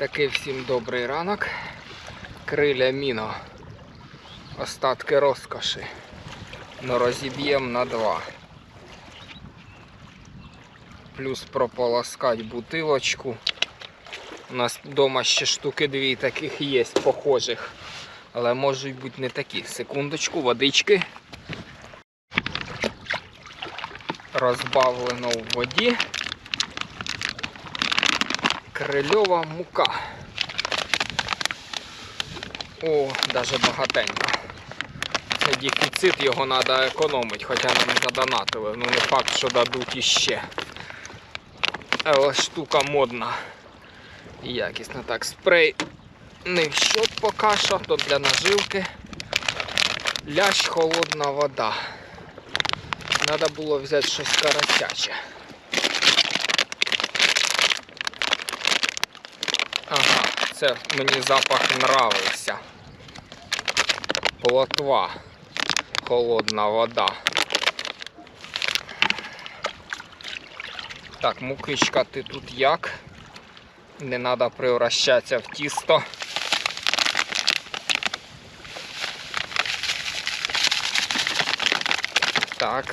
Такий всім добрий ранок. Криля міно. Остатки розкоші. Ну розіб'ємо на два. Плюс прополоскать бутилочку. У нас вдома ще штуки дві таких є, похожих. Але можуть бути не такі. Секундочку, водички. Розбавлено в воді. Крильова мука. О, даже багатенько. Це дефіцит, його треба економити, хоча нам задонатили. Ну не факт, що дадуть іще. Але штука модна. І якісно так. Спрей не в счет поки що, то для наживки. Лящ холодна вода. Треба було взяти щось карасяче. Ага, це мені запах нравився. Плотва. Холодна вода. Так, мукичка, ти тут як? Не треба превращатися в тісто. Так.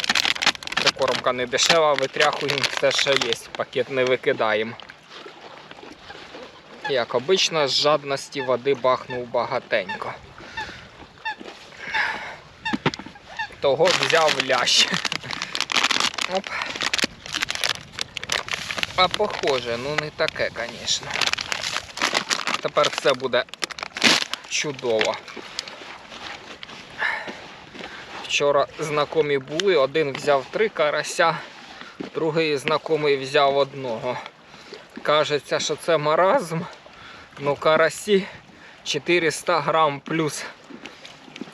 Прикормка не дешева, витряхуємо все, що є. Пакет не викидаємо. Як обично, з жадності води бахнув багатенько. Того взяв лящ. Оп. А похоже, ну не таке, звісно. Тепер все буде чудово. Вчора знайомі були, один взяв три карася, другий знайомий взяв одного. Кажеться, що це маразм, ну карасі 400 грам плюс.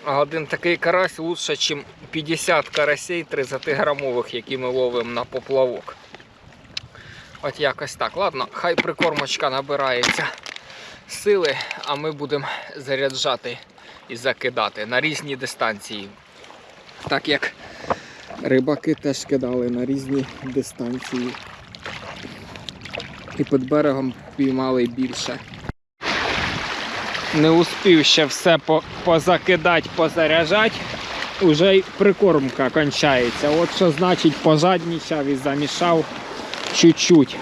А один такий карась лучше, ніж 50 карасей 30 грамових, які ми ловимо на поплавок. От якось так. Ладно, хай прикормочка набирається сили, а ми будемо заряджати і закидати на різні дистанції. Так як рибаки теж кидали на різні дистанції. І під берегом піймали більше. Не успів ще все по- позакидати, позаряджати. Уже й прикормка кончається. От що значить пожаднічав і замішав чуть-чуть.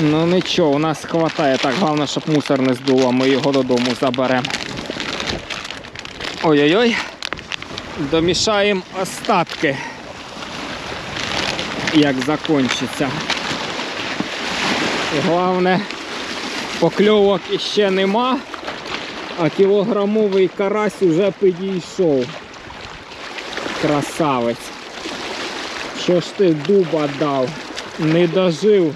Ну нічого, у нас хватає. Так, головне, щоб мусор не здуло, ми його додому заберемо. Ой-ой-ой. Домішаємо остатки. Як закінчиться. І Головне, покльовок іще нема, а кілограмовий карась уже підійшов. Красавець. Що ж ти дуба дав? Не дожив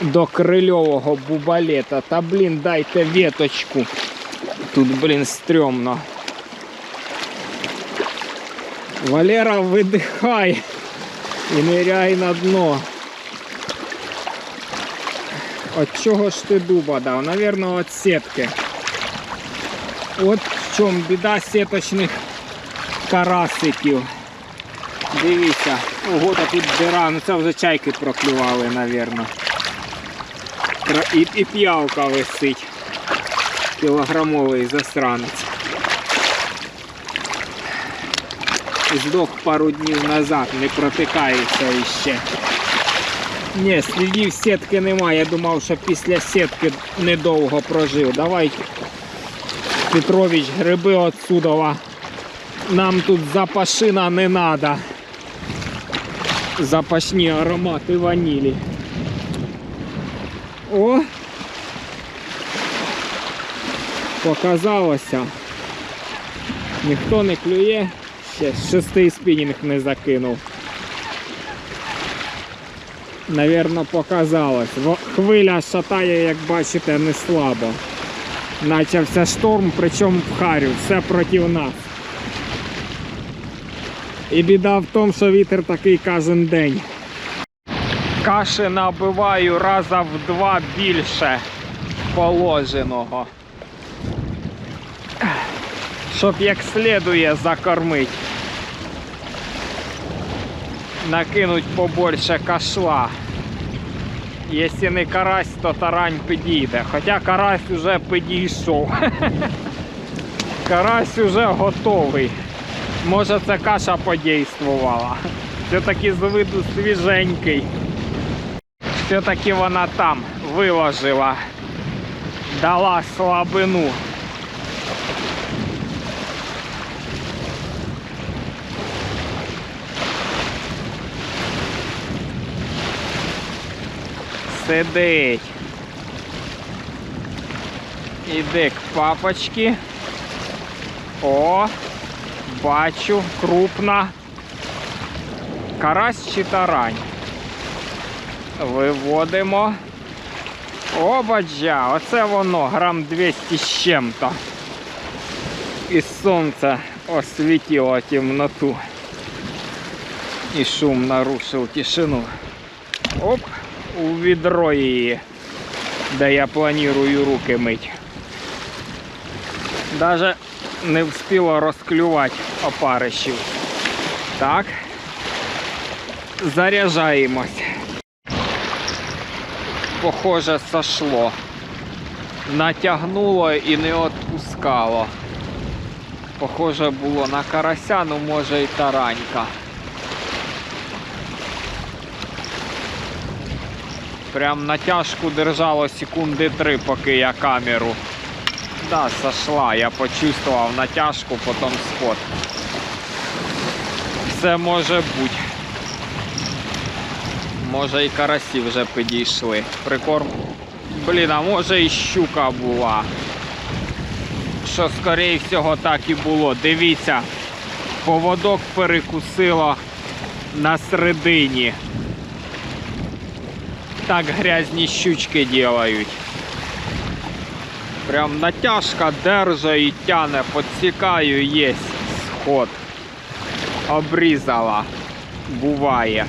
до крильового бубалета. Та блін, дайте веточку. Тут, блін, стрьомно. Валера, видихай і ниряй на дно. От чого ж ти дуба дав? Навірно, от сітки. От в чому біда сіточних карасиків. Дивіться, ого, та тут дира, ну це вже чайки проклювали. Кра- І, і п'явка висить. Кілограмовий засранець. Здох пару днів назад, не протикається іще. Ні, слідів сітки немає. Я думав, що після сітки недовго прожив. Давай, Петрович, гриби отсюдова. Нам тут запашина не треба. Запашні аромати ванілі. О! Показалося. Ніхто не клює. Ще шестий спінінг не закинув. Навірно, показалось. Хвиля шатає, як бачите, не слабо. Начався шторм, причому в харю, все проти нас. І біда в тому, що вітер такий кожен день. Каші набиваю раза в два більше положеного. Щоб як слідує закормити. Накинуть побольше кашла. Якщо не карась, то тарань підійде. Хоча карась уже підійшов. Карась уже готовий. Може це каша подействувала. Все-таки з виду свіженький. Все-таки вона там виложила. Дала слабину. Сидить. Іди к папочці. О, бачу, крупна. Карась чи тарань. Виводимо. О, баджа, оце воно, грам 200 з чим-то. І сонце освітило темноту. І шум нарушив тишину. Оп, у відро її, де я планую руки мить. Даже не встигло розклювати опарищів. Так. Заряджаємось. Похоже, сошло. Натягнуло і не відпускало. Похоже було на карася, ну може і таранька. Прям натяжку держало секунди три, поки я камеру. Да, сошла, я почувствував натяжку, потім сход. Все може бути. Може і карасі вже підійшли. Прикорм. Блін, а може і щука була. Що скоріше всього так і було. Дивіться, поводок перекусило на середині. Так грязні щучки делають. Прям натяжка держа і тяне, підсікаю, є сход. Обрізала. Буває.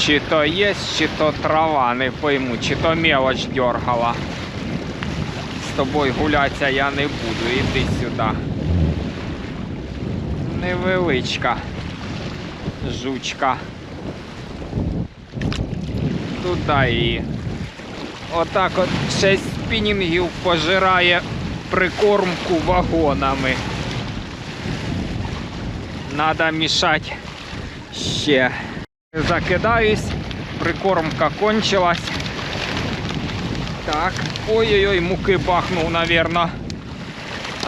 Чи то є, чи то трава, не пойму, чи то мелоч дергала. З тобою гулятися я не буду, іди сюди. Невеличка жучка. Туди її. Отак от шесть спінінгів пожирає прикормку вагонами. Надо мішати ще. Закидаюсь, прикормка кончилась. Так, ой-ой-ой, муки бахнув, наверное,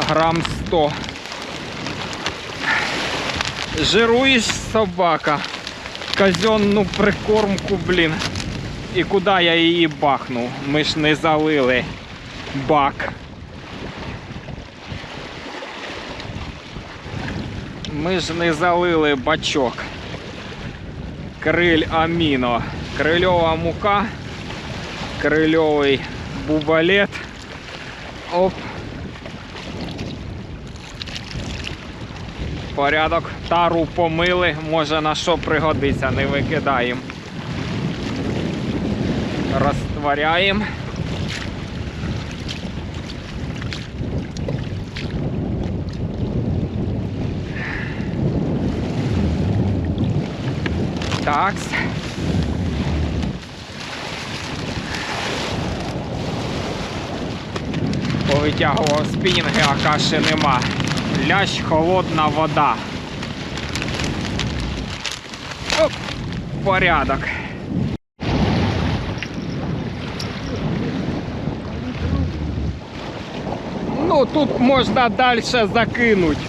грам 100. Жируєш, собака. Казенну прикормку, блін. І куди я її бахнув? Ми ж не залили бак. Ми ж не залили бачок. Криль аміно. Крильова мука. Крильовий бубалет. Оп. Порядок. Тару помили, може на що пригодиться, не викидаємо. Розтворяємо. Такс. Повитягував спінінги, а каші нема. Лящ холодна вода. Оп, порядок. Ну, тут можна далі закинути.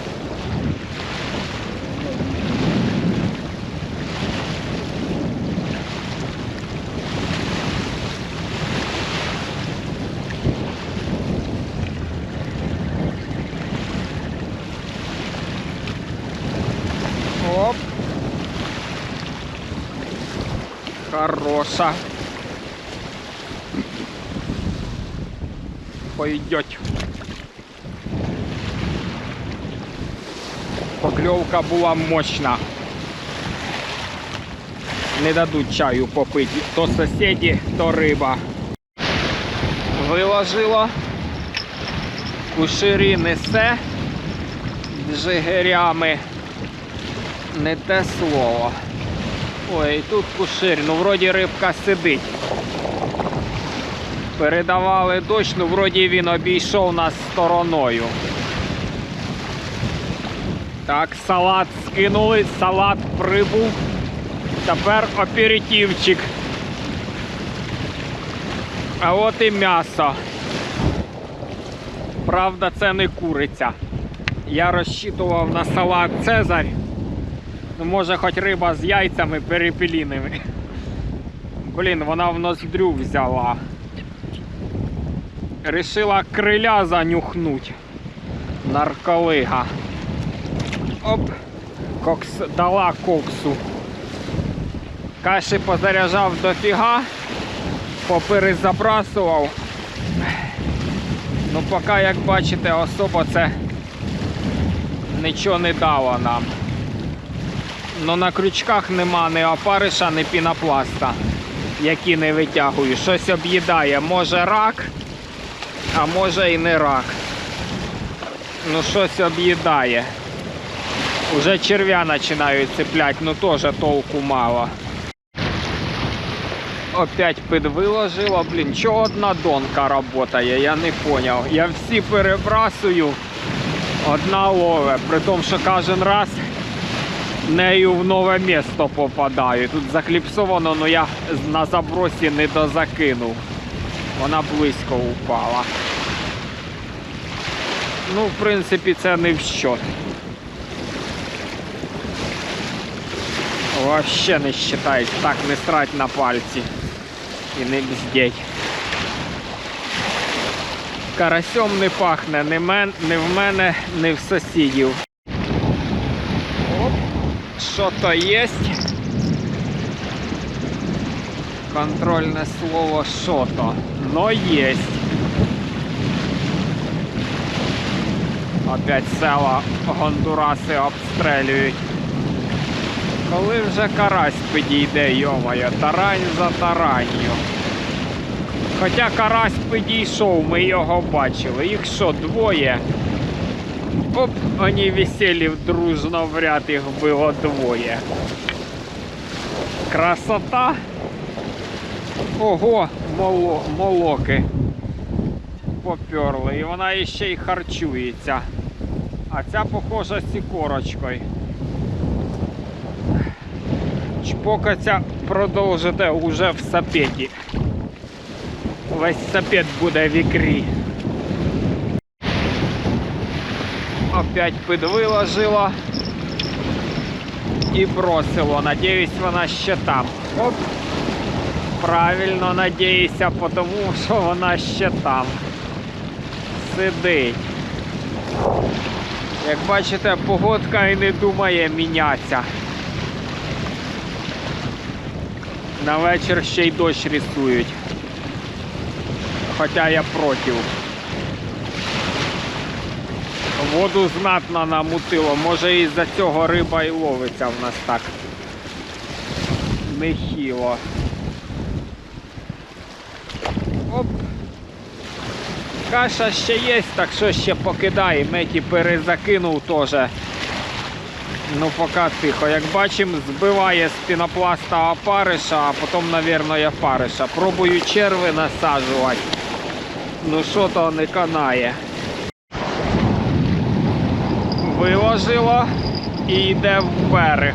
Оп. Хороша. Пойдет. Покльовка була мощна. Не дадуть чаю попити. То сусіді, то риба. Виложило. Куширі несе джигирями. Не те слово. Ой, тут куширь, ну вроді рибка сидить. Передавали дощ, ну вроді він обійшов нас стороною. Так, салат скинули, салат прибув. Тепер аперитивчик. А от і м'ясо. Правда, це не куриця. Я розчитував на салат Цезарь. Ну, може, хоч риба з яйцями перепеліними. Блін, вона в ноздрю взяла. Рішила криля занюхнуть. Нарколига. Оп. Кокс дала коксу. Каші позаряджав дофіга, поперезабрасував. Ну, поки, як бачите, особо це нічого не дало нам. Ну на крючках нема ні опариша, ні пінопласта, які не витягую. Щось об'їдає. Може рак, а може і не рак. Ну щось об'їдає. Уже черв'я починають цеплять, ну теж толку мало. Опять підвиложило, блін, чого одна донка работає, я не поняв. Я всі перебрасую, одна лове, при тому, що кожен раз нею в нове місто попадаю. Тут закліпсовано, але я на забросі не дозакинув. Вона близько упала. Ну, в принципі, це не в счет. Вообще не считається. Так, не срать на пальці. І не бздеть. Карасьом не пахне ні, мен, ні в мене, ні в сусідів. Що то є. Контрольне слово що то. Но є. Опять села гондураси обстрелюють. Коли вже карась підійде, йомаю, тарань за таранню. Хоча карась підійшов, ми його бачили. Їх що, двоє? Оп, вони висели дружно в ряд, їх було двоє. Красота. Ого, моло, молоки поперли. І вона ще й харчується. А ця похожа з сікорочкою. Чпокаться продовжите уже в сапеті. Весь сапет буде в ікрі. Опять підвиложила і бросило. Надіюсь, вона ще там. Оп. Правильно надіюся, тому що вона ще там. Сидить. Як бачите, погодка і не думає мінятися. На вечір ще й дощ рисують. Хоча я проти. Воду знатно намутило, може із-за цього риба і ловиться в нас так. Нехило. Оп. Каша ще є, так що ще покидай. Меті перезакинув теж. Ну поки тихо. Як бачимо, збиває з пінопласта опариша, а потім, мабуть, опариша. Пробую черви насаджувати. Ну що то не канає. Виложило і йде в берег.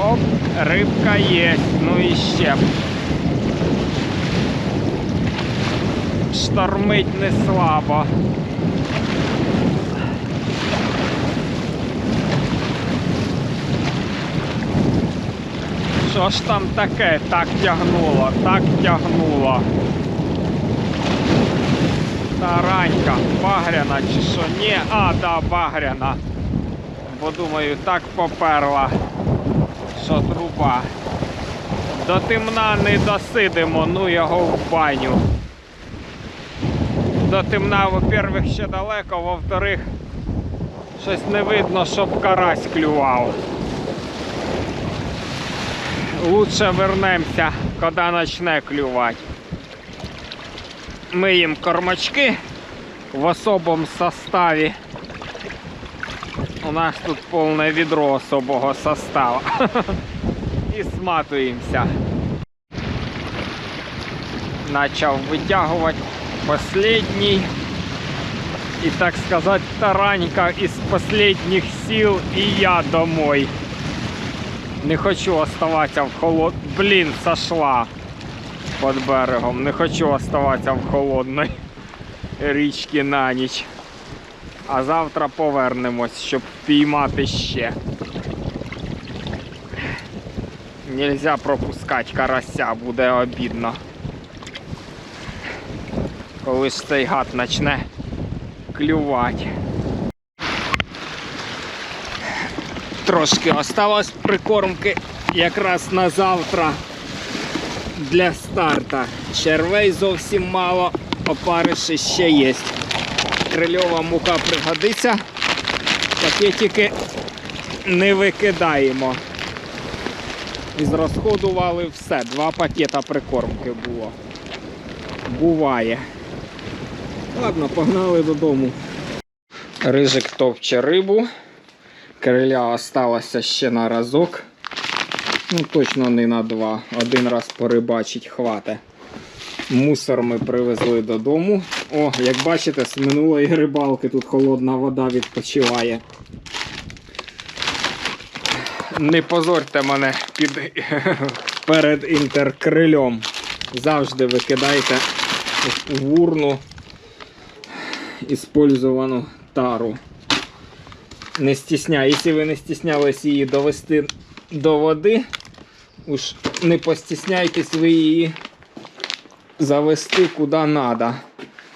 Оп, рибка є, ну і ще. Штормить не слабо. Що ж там таке? Так тягнуло, так тягнуло. Таранька, багряна чи що? Ні, а, да, багряна. Бо думаю, так поперла, що труба. До темна не досидимо, ну його в баню. До темна, во-первых, ще далеко, во-вторых, щось не видно, щоб карась клював. Лучше вернемося, коли почне клювати. Ми їм кормачки в особому составі. У нас тут повне відро особого состава. І сматуємося. Начав витягувати последній. І так сказати, таранька із последніх сил і я домой. Не хочу оставатися в холод... Блін, сошла під берегом. Не хочу оставатися в холодній річці на ніч. А завтра повернемось, щоб впіймати ще. Нельзя пропускати карася, буде обідно. Коли ж цей гад почне клювати. Трошки осталось прикормки якраз на завтра для старта. Червей зовсім мало, опариші ще є. Крильова мука пригодиться. Пакетики не викидаємо. І все. Два пакета прикормки було. Буває. Ладно, погнали додому. Рижик топче рибу. Криля осталося ще на разок. Ну, точно не на два. Один раз порибачить хвате. Мусор ми привезли додому. О, як бачите, з минулої рибалки тут холодна вода відпочиває. Не позорьте мене під, перед інтеркрильом. Завжди викидайте в урну іспользовану тару. Не стісняй. Якщо ви не стіснялись її довести до води, уж не постісняйтесь ви її завести куди треба.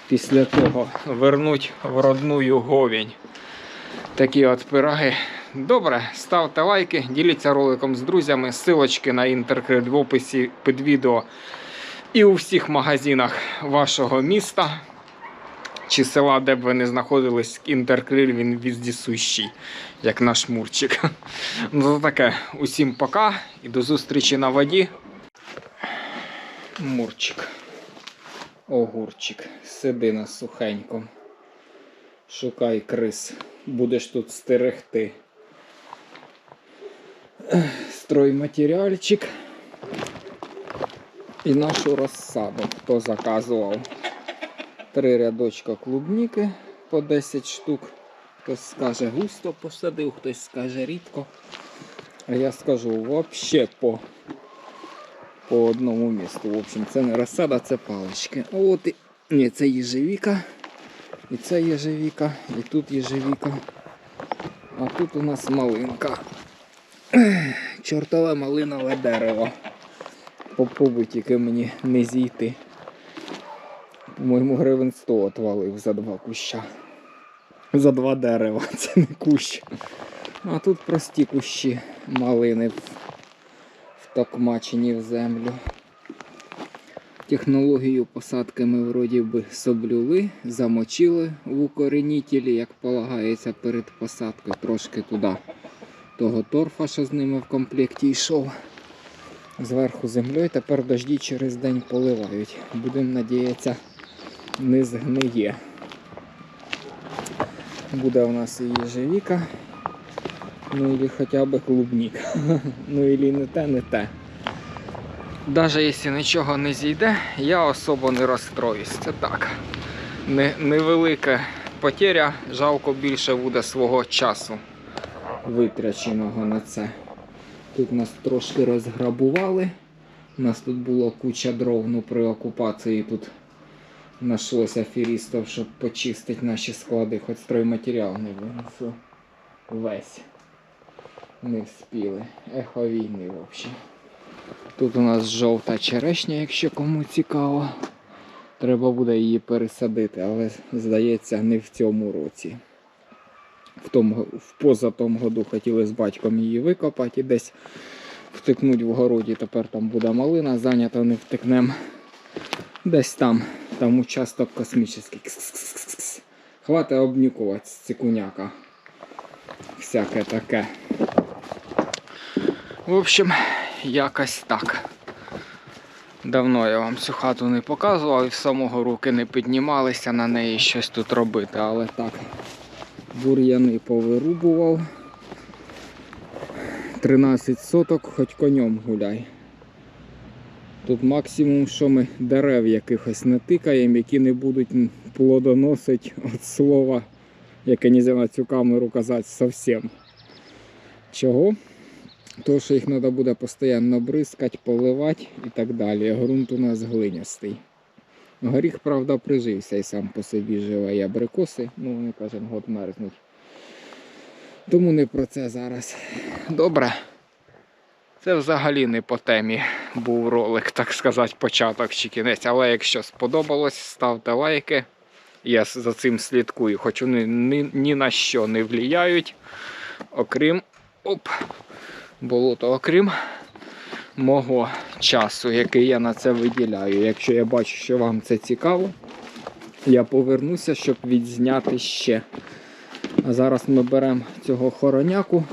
Після того вернуть в родную говінь. Такі от пироги. Добре, ставте лайки, діліться роликом з друзями. Силочки на інтеркрит в описі під відео і у всіх магазинах вашого міста чи села, де б ви не знаходились, інтеркриль він віздісущий, як наш мурчик. Ну то таке. Усім пока і до зустрічі на воді. Мурчик. Огурчик. Сиди на сухеньком. Шукай крис. Будеш тут стерегти. Стройматеріальчик. І нашу розсаду, хто заказував. Три рядочка клубніки по 10 штук. Хтось скаже густо посадив, хтось скаже рідко. А я скажу взагалі по, по одному місту. В общем, це не розсада, це палички. От і... Ні, це їжевіка. І це їжевіка, і тут їжевіка. А тут у нас малинка. Чортове малинове дерево. Попробуй тільки мені не зійти. По-моєму, гривень 100 отвалив за два куща. За два дерева, це не кущ. А тут прості кущі малини втокмачені в землю. Технологію посадки ми вроді би соблюли, замочили в укоренітелі, як полагається перед посадкою, трошки туди того торфа, що з ними в комплекті йшов. Зверху землею, тепер дожді через день поливають. Будемо надіятися, не згниє. Буде у нас і їжевіка, ну і хоча б клубнік. Ну і не те, не те. Навіть якщо нічого не зійде, я особо не розстроюсь. Це так. Не, невелика потеря, жалко більше буде свого часу витраченого на це. Тут нас трошки розграбували. У нас тут було куча дров, ну при окупації тут знайшлося аферістів, щоб почистити наші склади, хоч стройматеріал не винесли. Весь. Не вспіли. Ехо війни, в общем. Тут у нас жовта черешня, якщо кому цікаво. Треба буде її пересадити, але здається, не в цьому році. В, тому, в позатому году хотіли з батьком її викопати і десь втикнуть в городі. Тепер там буде малина, зайнято не втикнем. Десь там, там участок космічний. Кс-кс-кс-кс. Хватить обнюкувати з цикуняка. Всяке таке. В общем, якось так. Давно я вам цю хату не показував і в самого руки не піднімалися на неї щось тут робити, але так. Бур'яни повирубував. 13 соток, хоч конем гуляй. Тут максимум, що ми дерев якихось натикаємо, які не будуть плодоносити від слова, яке не можна на цю камеру казати зовсім. Чого? То, що їх треба буде постійно бризкати, поливати і так далі. Грунт у нас глинястий. Горіх, правда, прижився і сам по собі живе. І абрикоси, ну вони кожен год мерзнуть. Тому не про це зараз. Добре. Це взагалі не по темі був ролик, так сказати, початок чи кінець. Але якщо сподобалось, ставте лайки. Я за цим слідкую, хоч вони ні, ні на що не впливають, окрім оп, болото, окрім мого часу, який я на це виділяю. Якщо я бачу, що вам це цікаво, я повернуся, щоб відзняти ще. А зараз ми беремо цього хороняку,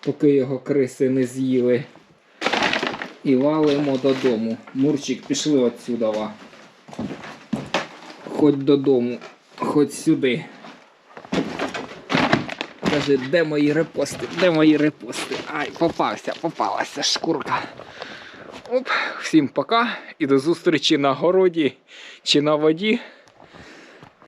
поки його криси не з'їли. І валимо додому. Мурчик, пішли отсюда. ва. Хоч додому, хоч сюди. Каже, де мої репости? Де мої репости? Ай, попався, попалася шкурка. Оп, всім пока і до зустрічі на городі чи на воді.